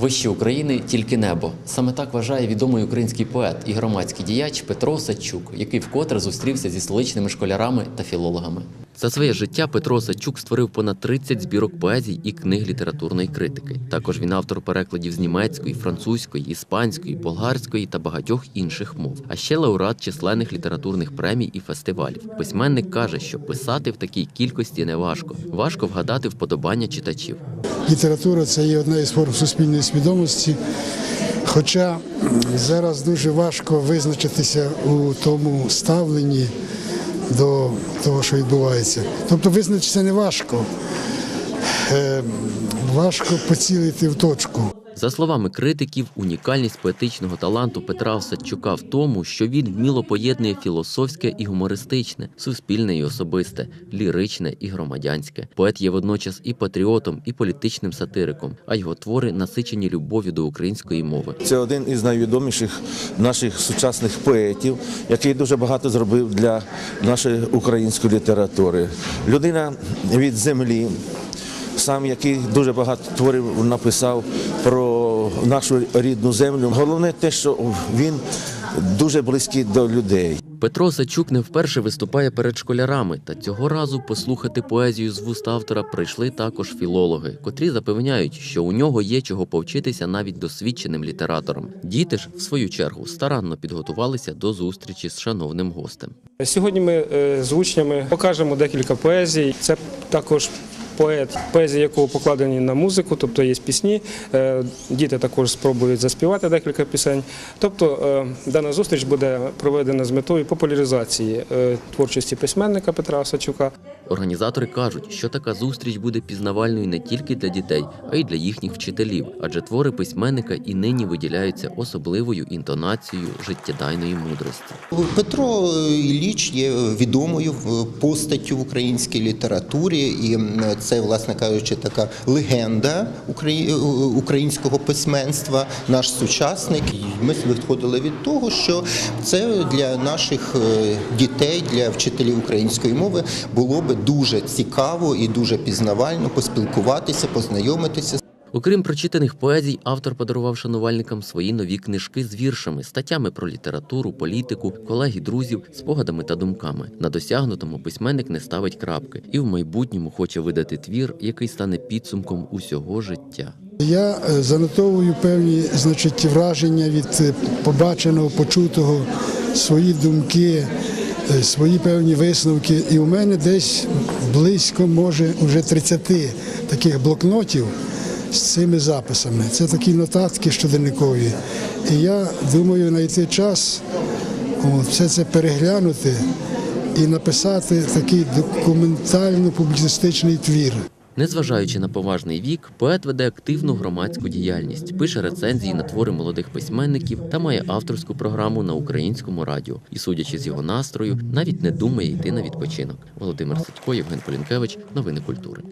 Вище України тільки небо. Саме так вважає відомий український поет і громадський діяч Петро Осадчук, який вкотре зустрівся зі столичними школярами та філологами. За своє життя Петро Осадчук створив понад 30 збірок поезій і книг літературної критики. Також він автор перекладів з німецької, французької, іспанської, болгарської та багатьох інших мов. А ще лауреат численних літературних премій і фестивалів. Письменник каже, що писати в такій кількості не важко. Важко вгадати вподобання читачів. Література це є одна із форм суспільної свідомості. Хоча зараз дуже важко визначитися у тому ставленні до того, що відбувається. Тобто визначитися не важко. Е, Важко поцілити в точку. За словами критиків, унікальність поетичного таланту Петра Осадчука в тому, що він вміло поєднує філософське і гумористичне, суспільне і особисте, ліричне і громадянське. Поет є водночас і патріотом, і політичним сатириком, а його твори насичені любов'ю до української мови. Це один із найвідоміших наших сучасних поетів, який дуже багато зробив для нашої української літератури. Людина від землі, сам який дуже багато творів написав про нашу рідну землю. Головне те, що він дуже близький до людей. Петро Осадчук не вперше виступає перед школярами, та цього разу послухати поезію з вуст автора прийшли також філологи, котрі запевняють, що у нього є чого повчитися навіть досвідченим літераторам. Діти ж, в свою чергу, старанно підготувалися до зустрічі з шановним гостем. Сьогодні ми е, з учнями покажемо декілька поезій. Це також поет, поезії якого покладені на музику, тобто є пісні. Е, Діти також спробують заспівати декілька пісень. Тобто е, дана зустріч буде проведена з метою популяризації е, творчості письменника Петра Осадчука. Організатори кажуть, що така зустріч буде пізнавальною не тільки для дітей, а й для їхніх вчителів, адже твори письменника і нині виділяються особливою інтонацією життєдайної мудрості. Петро Ілліч є відомою постаттю в українській літературі, і це, власне кажучи, така легенда украї- українського письменства, наш сучасник. Ми виходили від того, що це для наших е, дітей, для вчителів української мови було би дуже цікаво і дуже пізнавально поспілкуватися, познайомитися Окрім прочитаних поезій, автор подарував шанувальникам свої нові книжки з віршами, статтями про літературу, політику, колег і друзів, спогадами та думками. На досягнутому письменник не ставить крапки і в майбутньому хоче видати твір, який стане підсумком усього життя. Я е, занотовую певні значить, враження від е, побаченого, почутого, свої думки, е, свої певні висновки. І у мене десь близько, може, вже 30 таких блокнотів з цими записами. Це такі нотатки щоденникові. І я думаю знайти час все це переглянути і написати такий документально-публіцистичний твір. Незважаючи на поважний вік, поет веде активну громадську діяльність, пише рецензії на твори молодих письменників та має авторську програму на українському радіо. І, судячи з його настрою, навіть не думає йти на відпочинок. Володимир Сидько, Євген Полінкевич, новини культури.